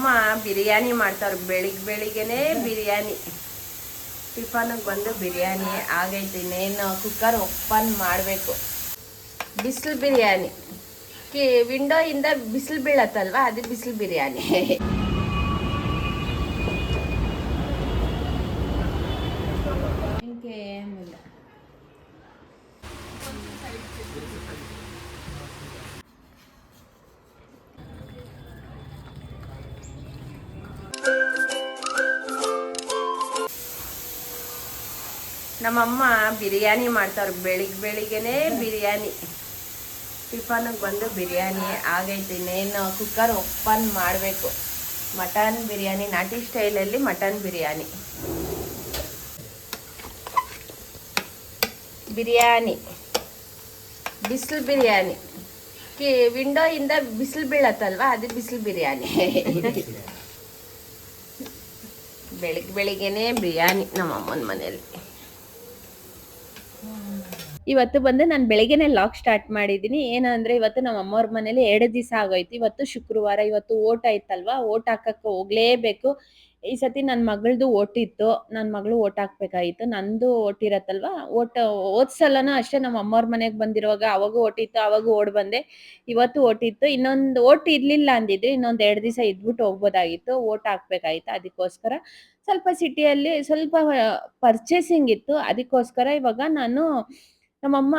ಅಮ್ಮ ಬಿರಿಯಾನಿ ಮಾಡ್ತಾರ ಬೆಳಿಗ್ಗೆ ಬೆಳಿಗ್ಗೆನೆ ಬಿರಿಯಾನಿ. ಟಿಫನ್ಗೆ ಬಂದು ಬಿರಿಯಾನಿ ಆಗೈತೆ, ಇನ್ನೇನು ಕುಕ್ಕರ್ ಓಪನ್ ಮಾಡಬೇಕು. ಬಿಸಿಲು ಬಿರಿಯಾನಿ. ಕಿ, ವಿಂಡೋಯಿಂದ ಬಿಸಿಲು ಬೀಳತ್ತಲ್ವ, ಅದು ಬಿಸಿಲು ಬಿರಿಯಾನಿ. ನಮ್ಮಮ್ಮ ಬಿರಿಯಾನಿ ಮಾಡ್ತಾರೆ ಬೆಳಿಗ್ಗೆ ಬೆಳಿಗ್ಗೆನೆ ಬಿರಿಯಾನಿ. ಟಿಫನ್ಗೆ ಬಂದು ಬಿರಿಯಾನಿ. ಆಗೈತೆ ಇನ್ನೇನು ಕುಕ್ಕರ್ ಓಪನ್ ಮಾಡಬೇಕು. ಮಟನ್ ಬಿರಿಯಾನಿ, ನಾಟಿ ಸ್ಟೈಲಲ್ಲಿ ಮಟನ್ ಬಿರಿಯಾನಿ. ಬಿರಿಯಾನಿ. ಬಿಸಿಲು ಬಿರಿಯಾನಿ. ಕಿ ವಿಂಡೋ ಇಂದ ಬಿಸಿಲು ಬೀಳತ್ತಲ್ವಾ? ಅದು ಬಿಸಿಲು ಬಿರಿಯಾನಿ. ಬೆಳಿಗ್ಗೆ ಬೆಳಿಗ್ಗೆನೇ ಬಿರಿಯಾನಿ ನಮ್ಮ ಅಮ್ಮನ ಮನೆಯಲ್ಲಿ. ಇವತ್ತು ಬಂದು, ನಾನು ಬೆಳಗ್ಗೆನೆ ಲಾಕ್ ಸ್ಟಾರ್ಟ್ ಮಾಡಿದ್ದೀನಿ. ಏನಂದ್ರೆ ಇವತ್ತು ನಮ್ಮ ಅಮ್ಮವ್ರ ಮನೇಲಿ ಎರಡು ದಿವಸ ಆಗೋಯ್ತು. ಇವತ್ತು ಶುಕ್ರವಾರ, ಇವತ್ತು ಓಟ್ ಆಯ್ತಲ್ವಾ? ಓಟ್ ಹಾಕಕ್ಕೆ ಹೋಗ್ಲೇಬೇಕು. ಈ ಸತಿ ನನ್ನ ಮಗಳದು ಓಟಿತ್ತು ನನ್ನ ಮಗಳು ಓಟ್ ಹಾಕ್ಬೇಕಾಗಿತ್ತು. ನಂದು ಓಟ್ ಇರತ್ತಲ್ವಾ? ಓಟ್, ಹೋದ್ ಸಲನೂ ಅಷ್ಟೇ ನಮ್ಮ ಅಮ್ಮವ್ರ ಮನೆಗೆ ಬಂದಿರುವಾಗ ಅವಾಗೂ ಓಟಿತ್ತು ಅವಾಗೂ ಓಡ್ ಬಂದೆ. ಇವತ್ತು ಓಟ್ ಇತ್ತು. ಇನ್ನೊಂದು ಓಟ್ ಇರ್ಲಿಲ್ಲ ಅಂದಿದ್ರೆ. ಇನ್ನೊಂದು ಎರಡು ದಿವಸ ಇದ್ಬಿಟ್ಟು ಹೋಗ್ಬೋದಾಗಿತ್ತು. ಓಟ್ ಹಾಕ್ಬೇಕಾಗಿತ್ತು. ಅದಕ್ಕೋಸ್ಕರ ಸ್ವಲ್ಪ ಸಿಟಿಯಲ್ಲಿ ಸ್ವಲ್ಪ ಪರ್ಚೇಸಿಂಗ್ ಇತ್ತು. ಅದಕ್ಕೋಸ್ಕರ ಇವಾಗ ನಾನು ನಮ್ಮಮ್ಮ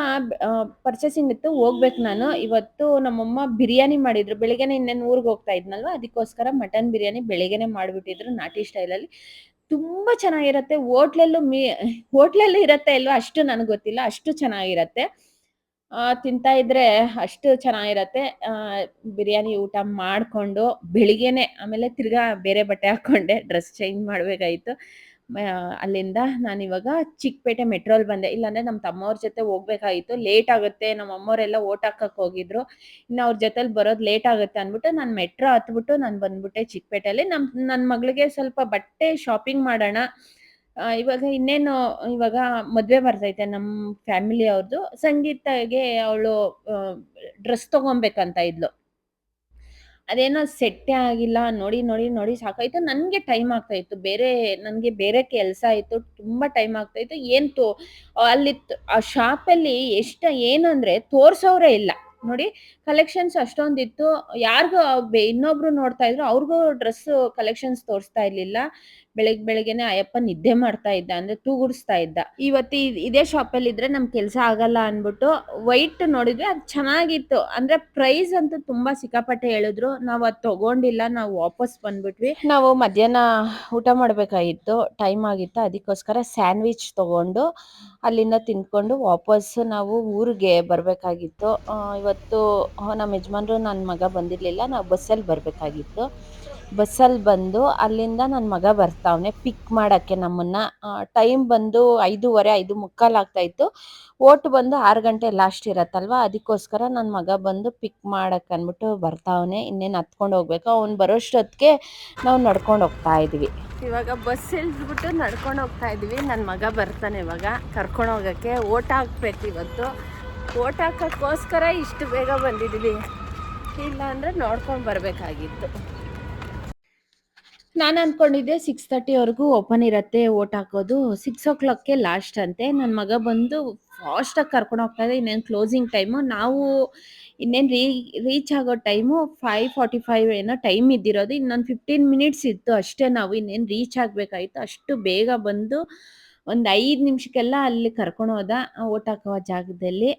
ಪರ್ಚೇಸಿಂಗ್ ಇತ್ತು ಹೋಗ್ಬೇಕು ನಾನು. ಇವತ್ತು ನಮ್ಮಮ್ಮ ಬಿರಿಯಾನಿ ಮಾಡಿದ್ರು. ಬೆಳಿಗ್ಗೆನೆ ಇನ್ನೇನು ಊರಿಗೆ ಹೋಗ್ತಾ ಇದ್ನಲ್ವ? ಅದಕ್ಕೋಸ್ಕರ ಮಟನ್ ಬಿರಿಯಾನಿ ಬೆಳಿಗ್ಗೆನೆ ಮಾಡಿಬಿಟ್ಟಿದ್ರು ನಾಟಿ ಸ್ಟೈಲಲ್ಲಿ. ತುಂಬಾ ಚೆನ್ನಾಗಿರತ್ತೆ. ಹೋಟ್ಲಲ್ಲೂ ಮೀ, ಹೋಟ್ಲಲ್ಲೂ ಇರುತ್ತೆ ಇಲ್ವಾ? ಅಷ್ಟು ನನಗೆ ಗೊತ್ತಿಲ್ಲ. ಅಷ್ಟು ಚೆನ್ನಾಗಿರತ್ತೆ. ತಿಂತಾ ಇದ್ರೆ ಅಷ್ಟು ಚೆನ್ನಾಗಿರತ್ತೆ. ಬಿರಿಯಾನಿ ಊಟ ಮಾಡ್ಕೊಂಡು ಬೆಳಿಗ್ಗೆನೆ ಆಮೇಲೆ ತಿರ್ಗಾ ಬೇರೆ ಬಟ್ಟೆ ಹಾಕೊಂಡೆ. ಡ್ರೆಸ್ ಚೇಂಜ್ ಮಾಡ್ಬೇಕಾಗಿತ್ತು ಮ- ಅಲ್ಲಿಂದ ನಾನು ಇವಾಗ ಚಿಕ್ಕಪೇಟೆ ಮೆಟ್ರೋಲ್ ಬಂದೆ. ಇಲ್ಲಾಂದ್ರೆ ನಮ್ಮ ತಮ್ಮವ್ರ ಜೊತೆ ಹೋಗ್ಬೇಕಾಗಿತ್ತು. ಲೇಟ್ ಆಗುತ್ತೆ. ನಮ್ಮ ಅಮ್ಮವರೆಲ್ಲ ಓಟ್ ಹಾಕಕ್ ಹೋಗಿದ್ರು. ಇನ್ನು ಅವ್ರ ಜೊತೆಲಿ ಬರೋದು ಲೇಟ್ ಆಗುತ್ತೆ ಅಂದ್ಬಿಟ್ಟು ನಾನು ಮೆಟ್ರೋ ಹತ್ಬಿಟ್ಟು ನಾನು ಬಂದ್ಬಿಟ್ಟೆ ಚಿಕ್ಕಪೇಟೆಯಲ್ಲಿ ನಮ್ಮ ನನ್ನ ಮಗಳಿಗೆ ಸ್ವಲ್ಪ ಬಟ್ಟೆ ಶಾಪಿಂಗ್ ಮಾಡೋಣ. ಇವಾಗ ಇನ್ನೇನು ಇವಾಗ ಮದುವೆ ಬರ್ತೈತೆ ನಮ್ಮ ಫ್ಯಾಮಿಲಿ ಅವ್ರದ್ದು ಸಂಗೀತಗೆ ಅವಳು ಡ್ರೆಸ್ ತಗೊಬೇಕಂತ ಇದ್ಲು. ಅದೇನೋ ಸೆಟ್ಟೇ ಆಗಿಲ್ಲ, ನೋಡಿ ನೋಡಿ ನೋಡಿ ಸಾಕಾಯ್ತು. ನನಗೆ ಟೈಮ್ ಆಗ್ತಾ ಇತ್ತು ಬೇರೆ, ನನಗೆ ಬೇರೆ ಕೆಲಸ ಇತ್ತು. ತುಂಬ ಟೈಮ್ ಆಗ್ತಾ ಇತ್ತು ಏನು ತೋ ಅಲ್ಲಿ ಆ ಶಾಪಲ್ಲಿ ಎಷ್ಟು, ಏನಂದ್ರೆ ತೋರ್ಸೋರೆ ಇಲ್ಲ. ನೋಡಿ ಕಲೆಕ್ಷನ್ಸ್ ಅಷ್ಟೊಂದಿತ್ತು. ಯಾರಿಗೂ ಇನ್ನೊಬ್ರು ನೋಡ್ತಾ ಇದ್ರು. ಅವ್ರಿಗೂ ಡ್ರೆಸ್ ಕಲೆಕ್ಷನ್ಸ್ ತೋರಿಸ್ತಾ ಇರ್ಲಿಲ್ಲ. ಬೆಳಗ್ಗೆ ಬೆಳಗ್ಗೆನೆ ಅಯ್ಯಪ್ಪ ನಿದ್ದೆ ಮಾಡ್ತಾ ಇದ್ದ, ಅಂದ್ರೆ ತೂಗುಡಿಸ್ತಾ ಇದ್ದ. ಇವತ್ತು ಇದೇ ಇದೇ ಅಲ್ಲಿ ಇದ್ರೆ ನಮ್ ಕೆಲಸ ಆಗಲ್ಲ ಅನ್ಬಿಟ್ಟು ವೈಟ್ ನೋಡಿದ್ವಿ, ಅದು ಚೆನ್ನಾಗಿತ್ತು. ಅಂದ್ರೆ ಪ್ರೈಸ್ ಅಂತೂ ತುಂಬಾ ಸಿಕ್ಕಾಪಟ್ಟೆ ಹೇಳಿದ್ರು. ನಾವು ಅದು ತಗೊಂಡಿಲ್ಲ, ನಾವು ವಾಪಸ್ ಬಂದ್ಬಿಟ್ವಿ. ನಾವು ಮಧ್ಯಾಹ್ನ ಊಟ ಮಾಡ್ಬೇಕಾಗಿತ್ತು ಟೈಮ್ ಆಗಿತ್ತು. ಅದಕ್ಕೋಸ್ಕರ ಸ್ಯಾಂಡ್ವಿಚ್ ತಗೊಂಡು ಅಲ್ಲಿಂದ ತಿನ್ಕೊಂಡು ವಾಪಸ್ ನಾವು ಊರಿಗೆ ಬರಬೇಕಾಗಿತ್ತು. ಇವತ್ತು ನಮ್ಮ ಯಜಮಾನ್ರು ನನ್ನ ಮಗ ಬಂದಿರಲಿಲ್ಲ. ನಾವು ಬಸ್ಸಲ್ಲಿ ಬರಬೇಕಾಗಿತ್ತು. ಬಸ್ಸಲ್ಲಿ ಬಂದು ಅಲ್ಲಿಂದ ನನ್ನ ಮಗ ಬರ್ತಾವನೆ. ಪಿಕ್ ಮಾಡೋಕ್ಕೆ ನಮ್ಮನ್ನು ಟೈಮ್ ಬಂದು ಐದೂವರೆ, ಐದು ಮುಕ್ಕಾಲು ಆಗ್ತಾಯಿತ್ತು ಓಟ್ ಬಂದು ಆರು ಗಂಟೆ ಲಾಸ್ಟ್ ಇರತ್ತಲ್ವ? ಅದಕ್ಕೋಸ್ಕರ ನನ್ನ ಮಗ ಬಂದು ಪಿಕ್ ಮಾಡಕ್ಕೆ ಅಂದ್ಬಿಟ್ಟು ಬರ್ತಾವನೆ. ಇನ್ನೇನು ಹತ್ಕೊಂಡು ಹೋಗ್ಬೇಕು? ಅವ್ನು ಬರೋಷ್ಟೊತ್ತಿಗೆ ನಾವು ನಡ್ಕೊಂಡು ಹೋಗ್ತಾ ಇದ್ವಿ. ಇವಾಗ ಬಸ್ ಇಳಿದ್ಬಿಟ್ಟು ನಡ್ಕೊಂಡು ಹೋಗ್ತಾ ಇದ್ವಿ. ನನ್ನ ಮಗ ಬರ್ತಾನೆ ಇವಾಗ. ಕರ್ಕೊಂಡು ಹೋಗೋಕ್ಕೆ ಓಟ್ ಹಾಕ್ಬೇಕು ಇವತ್ತು. ಓಟ್ ಹಾಕೋಕ್ಕೋಸ್ಕರ ಇಷ್ಟು ಬೇಗ ಬಂದಿದ್ವಿ ಇಲ್ಲ ಅಂದರೆ ನೋಡ್ಕೊಂಡು ಬರಬೇಕಾಗಿತ್ತು. ನಾನು ಅನ್ಕೊಂಡಿದ್ದೆ ಸಿಕ್ಸ್ ತರ್ಟಿವರೆಗೂ ಓಪನ್ ಇರತ್ತೆ ಓಟ್ ಹಾಕೋದು. ಸಿಕ್ಸ್ ಓ ಕ್ಲಾಕ್ಗೆ ಲಾಸ್ಟ್ ಅಂತೆ. ನನ್ನ ಮಗ ಬಂದು ಫಾಸ್ಟಾಗಿ ಕರ್ಕೊಂಡು ಹೋಗ್ತಾ ಇದೆ ಇನ್ನೇನು ಕ್ಲೋಸಿಂಗ್ ಟೈಮು ನಾವು ಇನ್ನೇನು ರೀ ರೀಚ್ ಆಗೋ ಟೈಮು ಫೈವ್ ಫಾರ್ಟಿ ಫೈವ್ ಏನೋ ಟೈಮ್ ಇದ್ದಿರೋದು. ಇನ್ನೊಂದು ಫಿಫ್ಟೀನ್ ಮಿನಿಟ್ಸ್ ಇತ್ತು ಅಷ್ಟೇ ನಾವು ಇನ್ನೇನು ರೀಚ್ ಆಗಬೇಕಾಯಿತು. ಅಷ್ಟು ಬೇಗ ಬಂದು ಒಂದು ಐದು ನಿಮಿಷಕ್ಕೆಲ್ಲ ಅಲ್ಲಿ ಕರ್ಕೊಂಡು ಹೋದ ಓಟ್ ಹಾಕೋ ಜಾಗದಲ್ಲಿ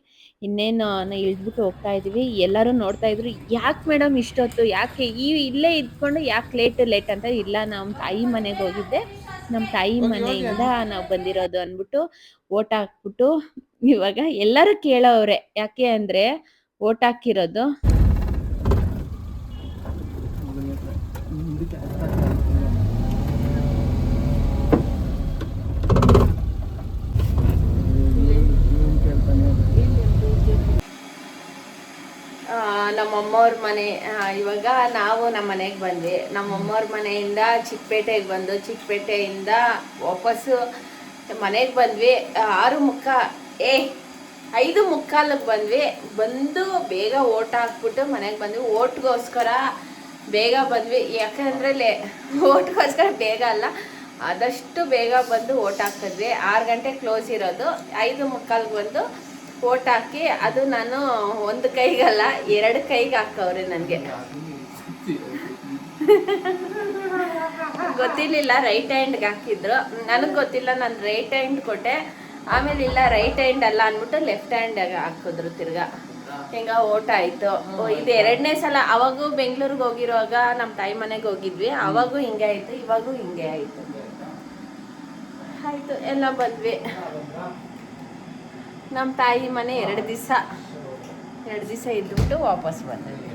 ಇನ್ನೇನು ಇಳಿದ್ಬಿಟ್ಟು ಹೋಗ್ತಾ ಇದೀವಿ. ಎಲ್ಲರೂ ನೋಡ್ತಾ ಇದ್ರು ಯಾಕೆ ಮೇಡಮ್ ಇಷ್ಟೊತ್ತು? ಯಾಕೆ ಈ ಇಲ್ಲೇ ಇದ್ಕೊಂಡು ಯಾಕೆ ಲೇಟ್ ಲೇಟ್ ಅಂತ ಇಲ್ಲ ನಮ್ಮ ತಾಯಿ ಮನೆಗೆ ಹೋಗಿದ್ದೆ. ನಮ್ಮ ತಾಯಿ ಮನೆಯಿಂದ ನಾವು ಬಂದಿರೋದು ಅಂದ್ಬಿಟ್ಟು ಓಟ್ ಹಾಕ್ಬಿಟ್ಟು ಇವಾಗ ಎಲ್ಲರೂ ಕೇಳೋವ್ರೆ. ಯಾಕೆ ಅಂದರೆ ಓಟ್ ಹಾಕಿರೋದು ನಮ್ಮಮ್ಮವ್ರ ಮನೆ ಇವಾಗ ನಾವು ನಮ್ಮ ಮನೆಗೆ ಬಂದ್ವಿ. ನಮ್ಮಮ್ಮವ್ರ ಮನೆಯಿಂದ ಚಿಕ್ಕಪೇಟೆಗೆ ಬಂದು ಚಿಕ್ಕಪೇಟೆಯಿಂದ ವಾಪಸ್ಸು ಮನೆಗೆ ಬಂದ್ವಿ. ಆರು ಮುಕ್ಕ ಏ, ಐದು ಮುಕ್ಕಾಲಕ್ಕೆ ಬಂದ್ವಿ. ಬಂದು ಬೇಗ ಓಟ್ ಹಾಕ್ಬಿಟ್ಟು ಮನೆಗೆ ಬಂದ್ವಿ. ಓಟ್ಗೋಸ್ಕರ ಬೇಗ ಬಂದ್ವಿ. ಯಾಕಂದರೆ ಲೇ, ಓಟ್ಗೋಸ್ಕರ ಬೇಗ ಅಲ್ಲ, ಆದಷ್ಟು ಬೇಗ ಬಂದು ಓಟ್ ಹಾಕಿದ್ವಿ. ಆರು ಗಂಟೆ ಕ್ಲೋಸ್ ಇರೋದು. ಐದು ಮುಕ್ಕಾಲ್ಗೆ ಬಂದು ಓಟ್ ಹಾಕಿ, ಅದು ನಾನು ಒಂದು ಕೈಗಲ್ಲ, ಎರಡು ಕೈಗೆ ಹಾಕವ್ರೆ ನನಗೆ. ಗೊತ್ತಿರ್ಲಿಲ್ಲ ರೈಟ್ ಹ್ಯಾಂಡ್ಗೆ ಹಾಕಿದ್ರು. ನನಗೆ ಗೊತ್ತಿಲ್ಲ, ನಾನು ರೈಟ್ ಹ್ಯಾಂಡ್ ಕೊಟ್ಟೆ. ಆಮೇಲೆ ಇಲ್ಲ ರೈಟ್ ಹ್ಯಾಂಡ್ ಅಲ್ಲ ಅಂದ್ಬಿಟ್ಟು ಲೆಫ್ಟ್ ಹ್ಯಾಂಡ್ ಹಾಕಿದ್ರು ತಿರ್ಗಾ. ಹಿಂಗ ಓಟ ಆಯ್ತು. ಇದು ಎರಡನೇ ಸಲ, ಅವಾಗೂ ಬೆಂಗಳೂರಿಗೆ ಹೋಗಿರುವಾಗ ನಮ್ಮ ತಾಯಿ ಮನೆಗೆ ಹೋಗಿದ್ವಿ. ಅವಾಗೂ ಹಿಂಗೆ ಆಯ್ತು, ಇವಾಗೂ ಹಿಂಗೆ ಆಯ್ತು. ಆಯ್ತು, ಎಲ್ಲ ಬಂದ್ವಿ. ನಮ್ಮ ತಾಯಿ ಮನೆ ಎರಡು ದಿವಸ ಎರಡು ದಿವಸ ಇದ್ಬಿಟ್ಟು ವಾಪಸ್ ಬಂದ್ವಿ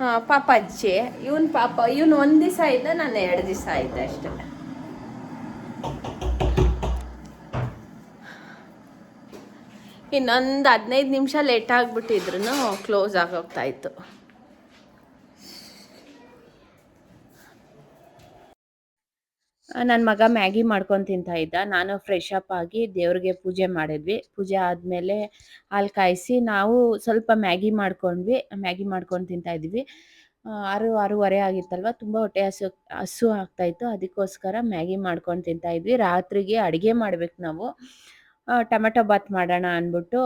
ಹಾಂ ಪಾಪ ಅಜ್ಜಿ ಇವನ್ ಪಾಪ ಇವನ್ ಒಂದ್ ದಿವಸ ಇದ್ದ ನಾನು ಎರಡು ದಿವಸ ಆಯ್ತು ಅಷ್ಟೇ. ಇನ್ನೊಂದು ಹದಿನೈದು ನಿಮಿಷ ಲೇಟ್ ಆಗ್ಬಿಟ್ಟಿದ್ರು ಕ್ಲೋಸ್ ಆಗೋಗ್ತಾ ನನ್ನ ಮಗ ಮ್ಯಾಗಿ ಮಾಡ್ಕೊಂಡು ತಿಂತಾ ಇದ್ದ. ನಾನು ಫ್ರೆಶ್ ಅಪ್ ಆಗಿ ದೇವ್ರಿಗೆ ಪೂಜೆ ಮಾಡಿದ್ವಿ. ಪೂಜೆ ಆದಮೇಲೆ ಹಾಲು ಕಾಯಿಸಿ ನಾವು ಸ್ವಲ್ಪ ಮ್ಯಾಗಿ ಮಾಡ್ಕೊಂಡ್ವಿ. ಮ್ಯಾಗಿ ಮಾಡ್ಕೊಂಡು ತಿಂತಾ ಇದ್ವಿ. ಆರು, ಆರೂವರೆ ಆಗಿತ್ತಲ್ವ? ತುಂಬ ಹೊಟ್ಟೆ ಹಸು ಹಸು ಆಗ್ತಾಯಿತ್ತು ಅದಕ್ಕೋಸ್ಕರ ಮ್ಯಾಗಿ ಮಾಡ್ಕೊಂಡು ತಿಂತಾ ಇದ್ವಿ. ರಾತ್ರಿಗೆ ಅಡುಗೆ ಮಾಡ್ಬೇಕು ನಾವು. ಟೊಮೆಟೊ ಬಾತ್ ಮಾಡೋಣ ಅಂದ್ಬಿಟ್ಟು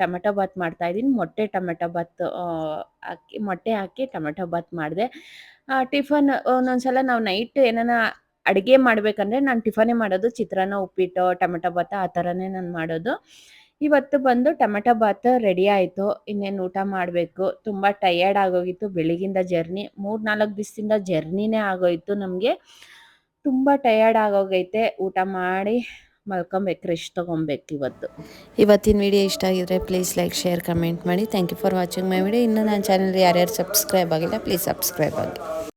ಟೊಮೆಟೊ ಬಾತ್ ಮಾಡ್ತಾ ಇದ್ದೀನಿ. ಮೊಟ್ಟೆ ಟೊಮೆಟೊ ಬಾತ್ ಹಾಕಿ, ಮೊಟ್ಟೆ ಹಾಕಿ ಟೊಮೆಟೊ ಬಾತ್ ಮಾಡಿದೆ. ಟಿಫನ್ ಒಂದೊಂದ್ಸಲ ನಾವು ನೈಟ್ ಏನಾನ ಅಡುಗೆ ಮಾಡಬೇಕಂದ್ರೆ ನಾನು ಟಿಫನೇ ಮಾಡೋದು, ಚಿತ್ರಾನ್ನ, ಉಪ್ಪಿಟ್ಟು, ಟೊಮೆಟೊ ಬಾತ್ ಆ ಥರನೇ ನಾನು ಮಾಡೋದು. ಇವತ್ತು ಬಂದು ಟೊಮೆಟೊ ಬಾತ್ ರೆಡಿ ಆಯಿತು. ಇನ್ನೇನು ಊಟ ಮಾಡಬೇಕು? ತುಂಬ ಟಯರ್ಡ್ ಆಗೋಗಿತ್ತು. ಬೆಳಗಿಂದ ಜರ್ನಿ ಮೂರು ನಾಲ್ಕು ದಿವಸದಿಂದ ಜರ್ನಿನೇ ಆಗೋಯಿತು ನಮಗೆ. ತುಂಬ ಟಯರ್ಡ್ ಆಗೋಗೈತೆ. ಊಟ ಮಾಡಿ ಮಲ್ಕೊಬೇಕು ರೆಸ್ಟ್ ತೊಗೊಬೇಕು ಇವತ್ತು. ಇವತ್ತಿನ ವಿಡಿಯೋ ಇಷ್ಟ ಆಗಿದ್ರೆ ಪ್ಲೀಸ್ ಲೈಕ್ ಶೇರ್ ಕಮೆಂಟ್ ಮಾಡಿ. Thank you for watching my video ಇನ್ನೂ ನನ್ನ ಚಾನಲ್ ಯಾರ್ಯಾರು ಸಬ್ಸ್ಕ್ರೈಬ್ ಆಗಿಲ್ಲ ಪ್ಲೀಸ್ ಸಬ್ಸ್ಕ್ರೈಬ್ ಆಗಿ.